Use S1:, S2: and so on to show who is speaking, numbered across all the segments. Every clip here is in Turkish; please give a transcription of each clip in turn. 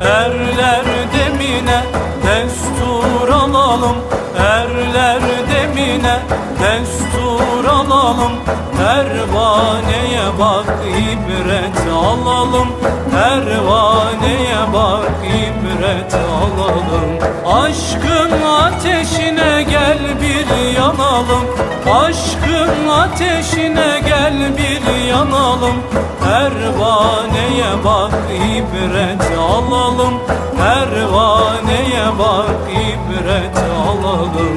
S1: Erler demine destur alalım. Erler demine destur alalım. Pervaneye bak ibret alalım. Pervaneye bak ibret alalım. Aşkın ateşine bir yanalım. Aşkın ateşine gel bir yanalım. Pervaneye bak ibret alalım. Pervaneye bak ibret alalım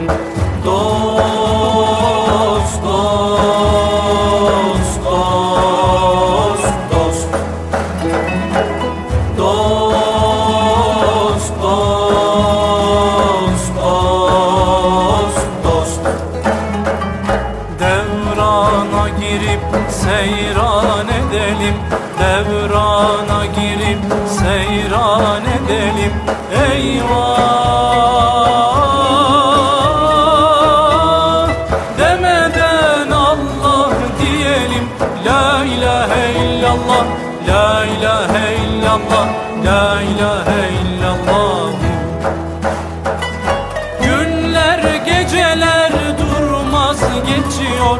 S1: Devrana girip seyran edelim. Devrana girip seyran edelim. Eyvah! Demeden Allah diyelim. La ilahe illallah La ilahe illallah La ilahe illallah. Günler geceler durmaz geçiyor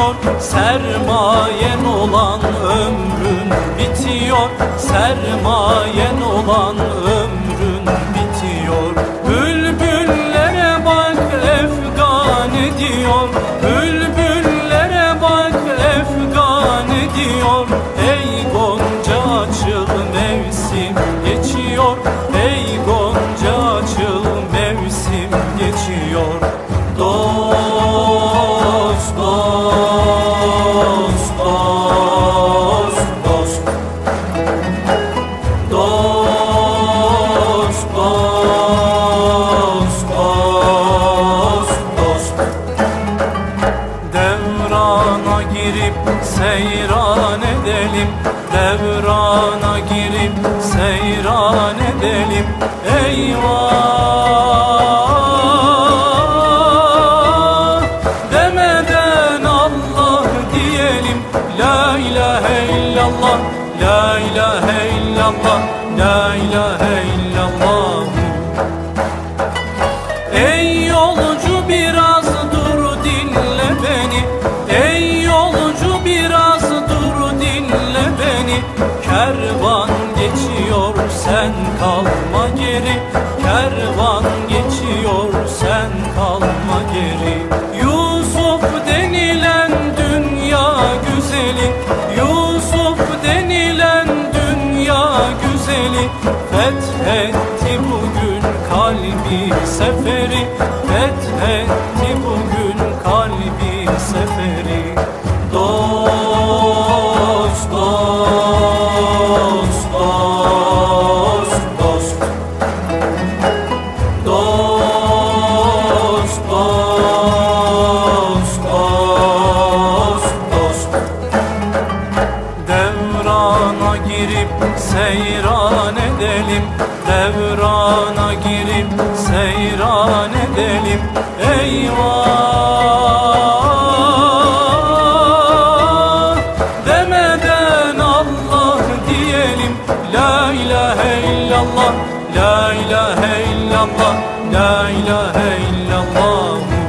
S1: geçiyor Sermayen olan ömrün bitiyor. Sermayen olan ömrün bitiyor. Bülbüllere bak efgan ediyor. Bülbüllere bak efgan ediyor dost, dost, dost Dost, dost, dost, girip seyran edelim. Devrana girip seyran edelim. Eyvah La ilahe illallah La ilahe illallah La ilahe illallah. Ey yolcu biraz dur dinle beni. Ey yolcu biraz dur dinle beni. Kervan kalbi seferi Fethetti bugün seyran edelim Devrana girip seyran edelim. Eyvah! Demeden Allah diyelim. La ilahe illallah La ilahe illallah La ilahe illallah